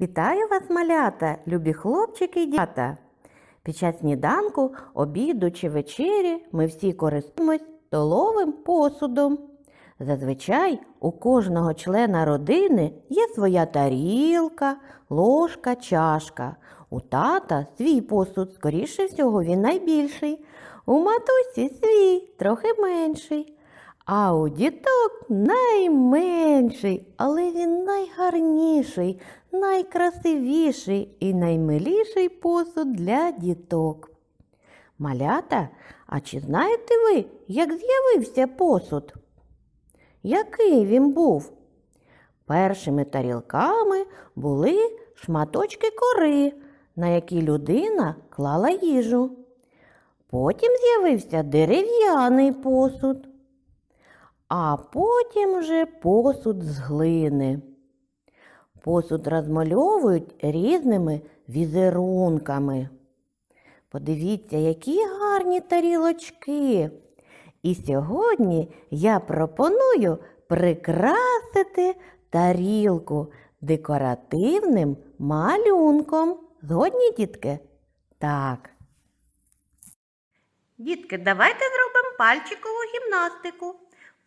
Вітаю вас, малята, любі хлопчики й дята. Під час сніданку, обіду чи вечері ми всі користуємось столовим посудом. Зазвичай у кожного члена родини є своя тарілка, ложка, чашка. У тата свій посуд, скоріше всього, він найбільший. У матусі свій, трохи менший. А у діток найменший, але він найгарніший, найкрасивіший і наймиліший посуд для діток. Малята, а чи знаєте ви, як з'явився посуд? Який він був? Першими тарілками були шматочки кори, на які людина клала їжу. Потім з'явився дерев'яний посуд а потім вже посуд з глини. Посуд розмальовують різними візерунками. Подивіться, які гарні тарілочки. І сьогодні я пропоную прикрасити тарілку декоративним малюнком. Згодні, дітки? Так. Дітки, давайте зробимо пальчикову гімнастику.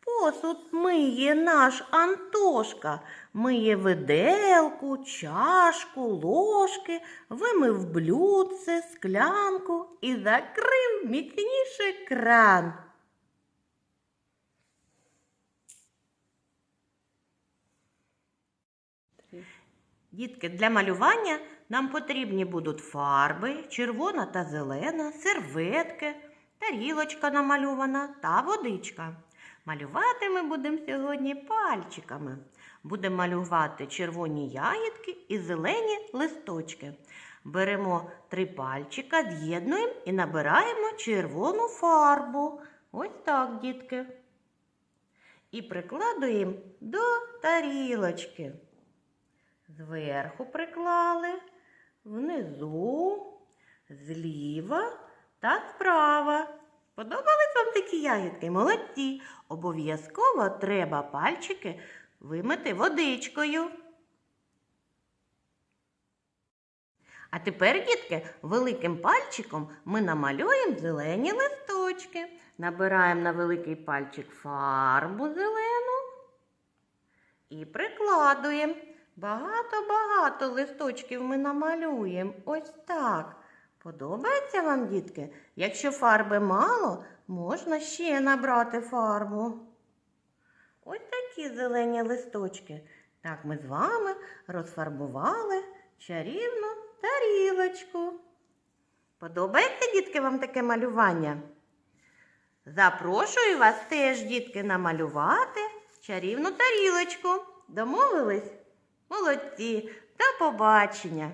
Посуд миє наш Антошка, миє виделку, чашку, ложки, вимив блюдце, склянку і закрив міцніше кран. Дітки, для малювання нам потрібні будуть фарби, червона та зелена, серветки, тарілочка намальована та водичка. Малювати ми будемо сьогодні пальчиками. Будемо малювати червоні ягідки і зелені листочки. Беремо три пальчика, з'єднуємо і набираємо червону фарбу. Ось так, дітки. І прикладуємо до тарілочки. Зверху приклали, внизу, зліва та справа. Подобались вам такі ягідки? Молодці! Обов'язково треба пальчики вимити водичкою. А тепер, дітки, великим пальчиком ми намалюємо зелені листочки. Набираємо на великий пальчик фарбу зелену і прикладуємо. Багато-багато листочків ми намалюємо. Ось так. Подобається вам, дітки? Якщо фарби мало, можна ще набрати фарбу. Ось такі зелені листочки. Так ми з вами розфарбували чарівну тарілочку. Подобається, дітки, вам таке малювання? Запрошую вас теж, дітки, намалювати чарівну тарілочку. Домовились? Молодці! До побачення!